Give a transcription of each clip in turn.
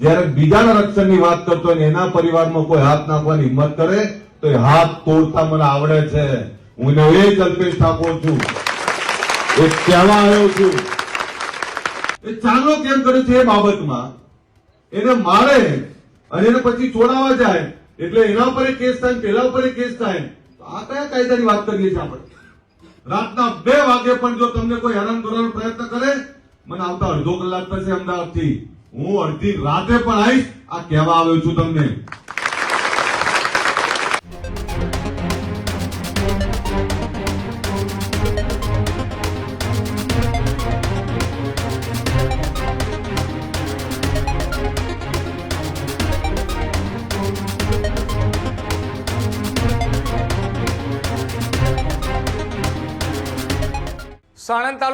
જ્યારે બીજાના રક્ષણની વાત કરતો હોય એના પરિવારમાં કોઈ હાથ નાખવાની હિંમત કરે, તો એ હાથ તોડતા મને આવડે છે. હું એ કલ્પેશ ઠાકોર છું. એ કહેવા આવ્યો છું. એ ચાલો કેમ કર્યું છે એ બાબતમાં? એને મારે અને એને પછી છોડાવા જાય. એટલે એના પર કેસ થાય પેલા ઉપર કેસ થાય. આ કયા કાયદાની વાત કરીએ છીએ આપણે? રાતના બે વાગે પણ જો તમને કોઈ હેરાન કરવાનો પ્રયત્ન કરે, મને આવતા અડધો કલાક પછી અમદાવાદથી. હું અડધી રાતે પણ આવીશ. આ કહેવા આવ્યો છું તમને.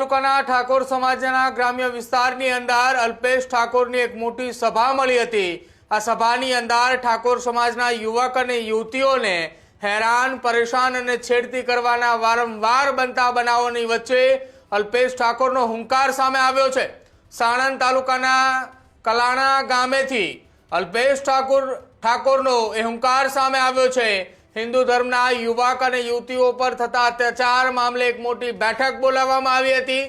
તાલુકાના ઠાકોર સમાજના ગ્રામ્ય વિસ્તારની અંદર અલ્પેશ ઠાકોરની એક મોટી સભા મળી હતી. આ સભાની અંદર ઠાકોર સમાજના યુવક અને યુવતીઓને હેરાન, પરેશાન અને છેડતી કરવાના વારંવાર બનતા બનાવોની વચ્ચે અલ્પેશ ઠાકોરનો હુંકાર સામે આવ્યો છે. સાણંદ તાલુકાના કલાણા ગામેથી અલ્પેશ ઠાકોર ઠાકોરનો એ હુંકાર સામે આવ્યો છે. હિન્દુ ધર્મના યુવક અને યુવતીઓ પર થતા અત્યાચાર મામલે એક મોટી બેઠક બોલાવવામાં આવી હતી.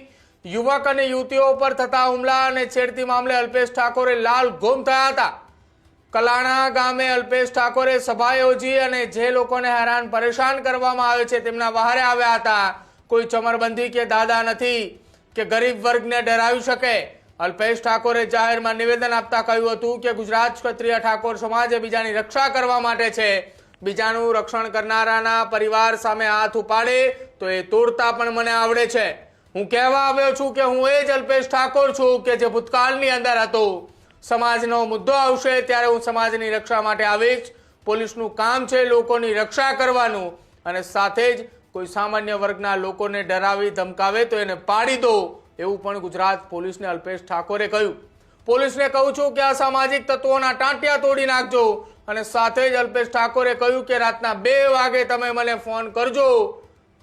યુવક અને યુવતીઓ પર થતા હુમલા અને છેડતી મામલે અલ્પેશ ઠાકોરે લાલ ગુમ થયા હતા. કલાણા ગામે અલ્પેશ ઠાકોરે સભા યોજી અને જે લોકોને હેરાન પરેશાન કરવામાં આવે છે તેમના વહારે આવ્યા હતા. કોઈ ચમરબંધી કે દાદા નથી કે ગરીબ વર્ગને ડરાવી શકે. અલ્પેશ ઠાકોરે જાહેરમાં નિવેદન આપતા કહ્યું હતું કે ગુજરાત ક્ષત્રિય ઠાકોર સમાજે બીજાની રક્ષા કરવા માટે છે. બીજાનું રક્ષણ કરનારાના પરિવાર સામે હાથ ઉપાડે, તો એ તોડતા પણ મને આવડે છે. હું કહેવા આવ્યો છું કે હું એ જ અલ્પેશ ઠાકોર છું કે જે ભૂતકાળની અંદર હતો. સમાજનો મુદ્દો આવશે ત્યારે હું સમાજની રક્ષા માટે આવીશ. પોલીસનું કામ છે લોકોની રક્ષા કરવાનું અને સાથે જ કોઈ સામાન્ય વર્ગના લોકોને ડરાવી ધમકાવે તો એને પાડી દો, એવું પણ ગુજરાત પોલીસને અલ્પેશ ઠાકોરે કહ્યું. પોલીસને કહું છું કે આ સામાજિક તત્વોના ટાંટિયા તોડી નાખજો. અને સાથે જ અલ્પેશ ઠાકોરે કહ્યું કે રાતના બે વાગે તમે મને ફોન કરજો.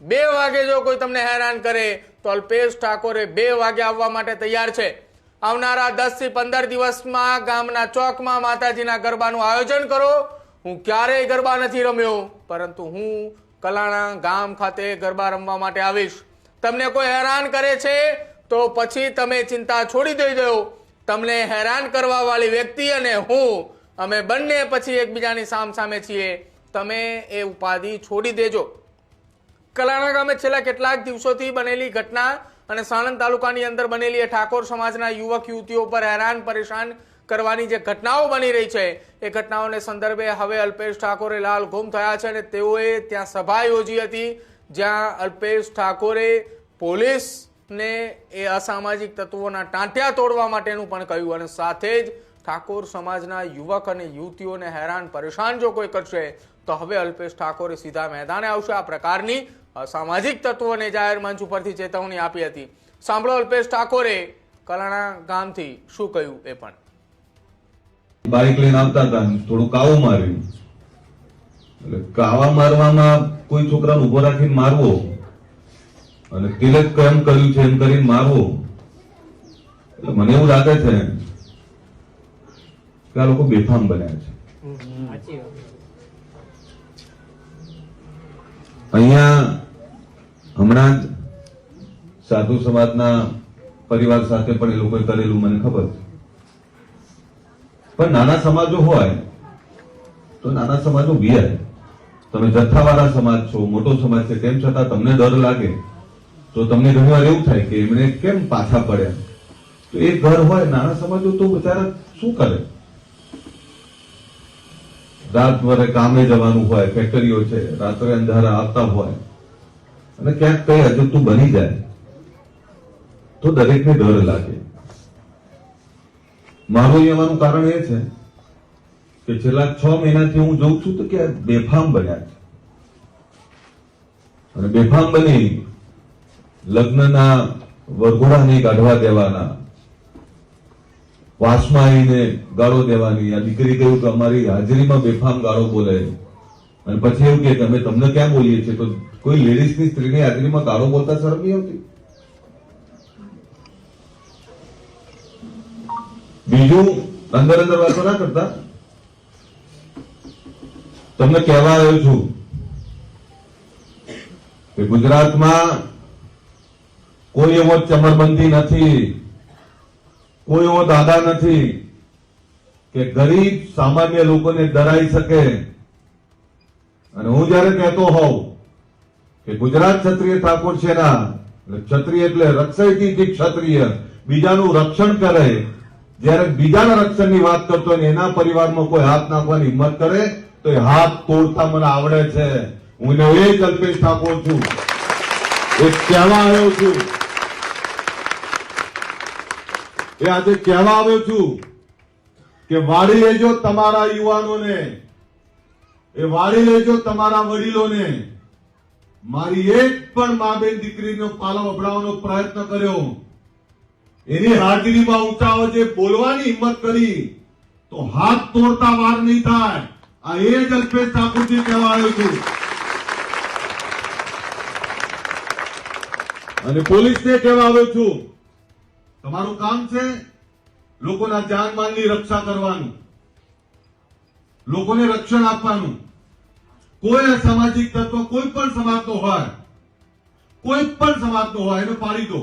બે વાગે જો કોઈ તમને હેરાન કરે, તો અલ્પેશ ઠાકોરે બે વાગે આવવા માટે તૈયાર છે. આવનારા દસથી પંદર દિવસમાં ગામના ચોકમાં માતાજીના ગરબાનું આયોજન કરો. હું ક્યારેય ગરબા નથી રમ્યો, પરંતુ હું કલાણા ગામ ખાતે ગરબા રમવા માટે આવીશ. તમને કોઈ હેરાન કરે છે, તો પછી તમે ચિંતા છોડી દેજો તમને હેરાન કરવા વાળી વ્યક્તિ અને હું, અમે બંને પછી એકબીજાની સામ સામે છીએ. તમે એ ઉપાધિ છોડી દેજો. કલાણા ગામે છેલ્લા કેટલાક દિવસોથી બનેલી ઘટના અને સાણંદ તાલુકાની અંદર બનેલી એ ઠાકોર સમાજના યુવક, યુવતીઓ પર હેરાન, પરેશાન કરવાની જે ઘટનાઓ બની રહી છે, એ ઘટનાઓને સંદર્ભે હવે અલ્પેશ ઠાકોરે લાલ ગુમ થયા છે અને તેઓએ ત્યાં સભા યોજી હતી, જ્યાં અલ્પેશ ઠાકોરે પોલીસને એ અસામાજિક તત્વોના ટાંટિયા તોડવા માટેનું પણ કહ્યું. અને સાથે જ ઠાકોર સમાજના યુવક અને યુવતીઓને હેરાન પરેશાન જો કોઈ કરશે, તો હવે અલ્પેશ ઠાકોરે સીધા મેદાને આવશે. આ પ્રકારની અસામાજિક તત્વોને જાહેર મંચ ઉપરથી ચેતવણી આપી હતી. સાંભળો અલ્પેશ ઠાકોરે કલાણા ગામથી શું કહ્યું એ પણ. બાઇક લઈને આવતા હતા. થોડું કાવું માર્યું. કાવા મારવામાં કોઈ છોકરાને ઊભો રાખીને મારવો અને તિલક કેમ કર્યું છે એમ કરીને મારવો. એટલે મને એવું લાગે છે કે આ લોકો બેફામ બન્યા છે. અહીંયા હમણાં જ સાધુ સમાજના પરિવાર સાથે પણ એ લોકોએ કરેલું મને ખબર છે. પણ નાના સમાજો હોય તો નાના સમાજો વિયર તમે જથ્થાવાળા સમાજ છો મોટો સમાજ છે તેમ છતાં તમને ડર લાગે. તો તમને ઘણીવાર એવું થાય કે એમણે કેમ પાછા પડ્યા? તો એ ઘર હોય, નાના સમાજો તો બિચારા શું કરે? રાત ભરે કામે જવાનું હોય, ફેક્ટરીઓ છે, રાત્રે અંધારા આવતા હોય, અને ક્યાંક કઈ અજુગતું બની જાય, તો દરેકને ડર લાગે. મારું એવાનું કારણ એ છે કે છેલ્લા છ મહિનાથી હું જોઉં છું તો કે બેફામ બન્યા છે. અને બેફામ બની લગ્નના વરઘોડા નહીં કાઢવા દેવાના વાસમાં ગાળો દેવાની. આ દીકરી કહ્યું કે અમારી હાજરીમાં બેફામ ગાળો બોલે. અને પછી એવું કે અમે તમને ક્યાં બોલીએ છીએ? તો કોઈ લેડીઝની સ્ત્રીની હાજરીમાં ગાળો બોલતા શરમ નહીં આવતી? બીજું અંદર અંદર વાતો ના કરતા? તમને કહેવા આવ્યો છું કે ગુજરાતમાં કોઈ એવો ચમરબંધી નથી, કોઈ એવો દાદા નથી કે ગરીબ સામાન્ય લોકોને ડરાઈ શકે. અને હું જયારે કહેતો હોઉં કે ગુજરાત ક્ષત્રિય ઠાકોર સેના એટલે ક્ષત્રિય એટલે રક્ષયથી ક્ષત્રિય, બીજાનું રક્ષણ કરે, જયારે બીજાના રક્ષણની વાત કરતો હોય ને એના પરિવારમાં કોઈ હાથ નાખવાની હિંમત કરે, તો એ હાથ તોડતા મને આવડે છે. હું એ જ અલ્પેશ ઠાકોર છું. એ કહેવા આવ્યો છું. એ આજે કહેવા આવ્યો છું કે વાળી લેજો તમારા યુવાનોને. એ વાળી લેજો તમારા વડીલોને. મારી એક પણ મા બેન દીકરીનો પાલો અભડાવવાનો પ્રયત્ન કર્યો. એની હાજરીમાં ઊંચા અવાજે બોલવાની હિંમત કરી. તો હાથ તોડતા વાર નહીં થાય. આ એ જ અલ્પેશ ઠાકોરજી કહેવા આવ્યો છું. અને પોલીસને કહેવા આવ્યો છું તમારું કામ છે લોકોના જાનમાલની રક્ષા કરવાનું, લોકોને રક્ષણ આપવાનું. કોઈ અસામાજિક તત્વ કોઈ પણ સમાજનો હોય, કોઈ પણ સમાજનો હોય, એને પાડી દો.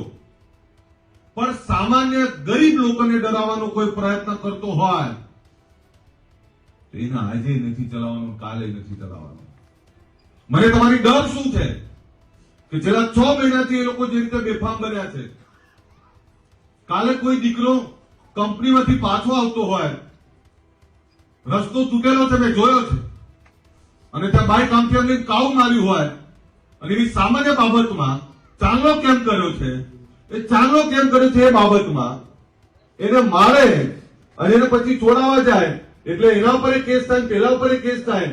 પણ સામાન્ય ગરીબ લોકોને ડરાવવાનો કોઈ પ્રયત્ન કરતો હોય, તો એને આજે નથી ચલાવવાનું, કાલે નથી ચલાવવાનું. મને તમારી ડર શું છે? કે છેલ્લા છ મહિનાથી એ લોકો જે રીતે બેફામ બન્યા છે કાલે કોઈ દીકરો કંપનીમાંથી પાછો આવતો હોય, રસ્તો તૂટેલો છે મેં જોયો છે? અને ત્યાં બાઇક આમથી આમ લઈને કાઉ માર્યું હોય, અને એવી સામાન્ય બાબતમાં ચાંગલો કેમ કર્યો છે? એ ચાંગલો કેમ કર્યો છે એ બાબતમાં એને મારે અને એને પછી છોડાવવા જાય, એટલે એના ઉપર કેસ થાય પેલા ઉપર કેસ થાય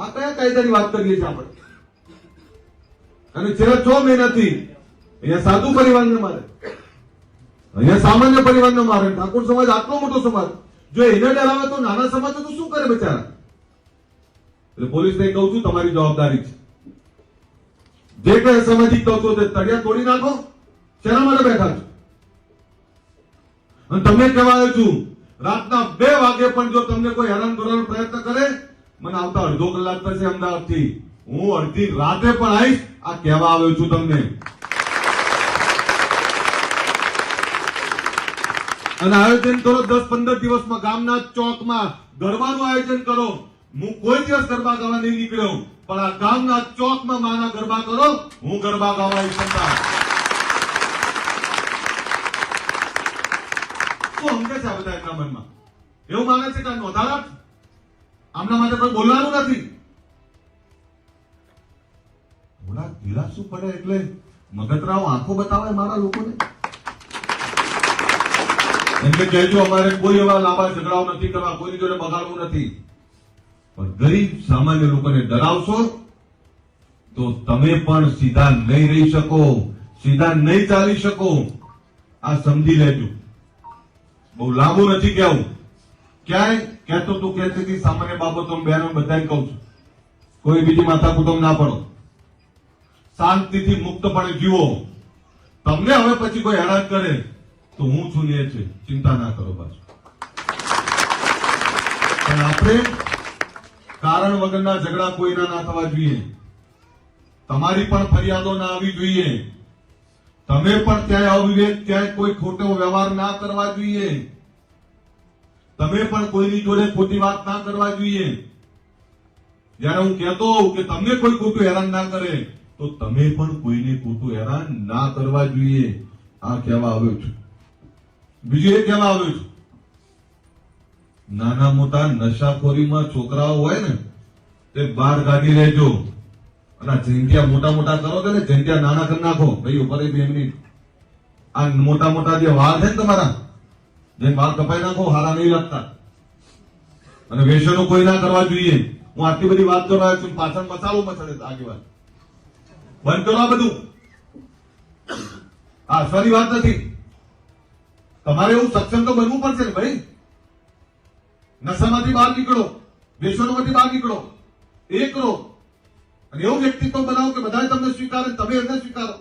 આ કયા કાયદાની વાત કરીએ છીએ આપણે? અને છેલ્લા છ મહિનાથી અહીંયા સાધુ પરિવારને મારે. અહીંયા સામાન્ય પરિવારનો મારે ઠાકોર સમાજ આટલો મોટો સમાજ. જો એને ડરાવે તો નાના સમાજ તો શું કરે બિચારા? એટલે પોલીસને કહું છું, તમારી જવાબદારી છે. જે કઈ અસામાજિક તત્વો તે તળિયા તોડી નાખો. શેના માટે બેઠા છો? અને તમને કહેવા આવ્યો છું, રાતના બે વાગે પણ જો તમને કોઈ હેરાન કરવાનો પ્રયત્ન કરે, મને આવતા અડધો કલાક થશે અમદાવાદથી હું અડધી રાતે પણ આવીશ. આ કહેવા આવ્યો છું તમને. અને આયોજન કરો દસ પંદર દિવસમાં ગામના ચોકમાં. ગરબાનું આયોજન કરો. હું કોઈ દિવસ ગરબા ગાવા નહીં નીકળ્યો પણ આ ગામના ચોકમાં માના ગરબા કરો. હું ગરબા ગાવા ઈચ્છતા શું સમજે છે બધા એમના મનમાં? એવું માને છે કે નોંધારા? આમના માટે કોઈ બોલવાનું નથી. થોડા ધીરા શું પડે એટલે મગતરાવ આંખો બતાવે મારા લોકોને? એમને કહેજો અમારે કોઈ એવા લાંબા ઝઘડાઓ નથી કરવા, કોઈની જોડે બગાડવું નથી. પણ ગરીબ સામાન્ય લોકોને ડરાવશો, તો તમે પણ સીધા નહીં રહી શકો, સીધા નહીં ચાલી શકો. આ સમજી લેજો. બહુ લાંબુ નથી કહેવું. ક્યાંય કહેતો તું કહેતી હતી સામાન્ય બાબતો બહેનો બધાને કહું છું. કોઈ બીજી માથા કુટુંબ ના પડો. શાંતિથી મુક્તપણે જીવો. તમને હવે પછી કોઈ હેરાન કરે. તો હું છું ને એ છે. ચિંતા ના કરો પાછું. પણ આપણે કારણ વગરના ઝઘડા કોઈના ના થવા જોઈએ. તમારી પણ ફરિયાદો ના આવી જોઈએ. તમે પણ ક્યાંય અવિવેક, ક્યાંય કોઈ ખોટો વ્યવહાર ના કરવા જોઈએ. તમે પણ કોઈની જોડે ખોટી વાત ના કરવા જોઈએ. જયારે હું કહેતો હોઉં કે તમને કોઈ ખોટું હેરાન ના કરે, તો તમે પણ કોઈને ખોટું હેરાન ના કરવા જોઈએ. આ કહેવા આવ્યો છું. બીજું એ કહેવા આવ્યું છું? નાના મોટા નશાખોરીમાં છોકરાઓ હોય ને, તે બહાર કાઢી લેજો. અને જંટિયા મોટા મોટા કરો છો ને જંટિયા નાના કરી નાખો. ભાઈ, ઉપર બે આ મોટા મોટા જે વાળ છે ને તમારા જે વાળ કપાઈ નાખો, હારા નહીં લાગતા. અને વેસનો કોઈ ના કરવા જોઈએ. હું આટલી બધી વાત કરવા છું, પાછળ મસાલો મસાલે આગી વાત બંધ કરો આ બધું. આ સારી વાત નથી. તમારે એવું સક્ષમ તો બનવું પડશે ને ભાઈ. નશામાંથી બહાર નીકળો વ્યસનોમાંથી બહાર નીકળો એ કરો અને એવું વ્યક્તિત્વ બનાવો કે બધા તમને સ્વીકારે તમે એમને સ્વીકારો.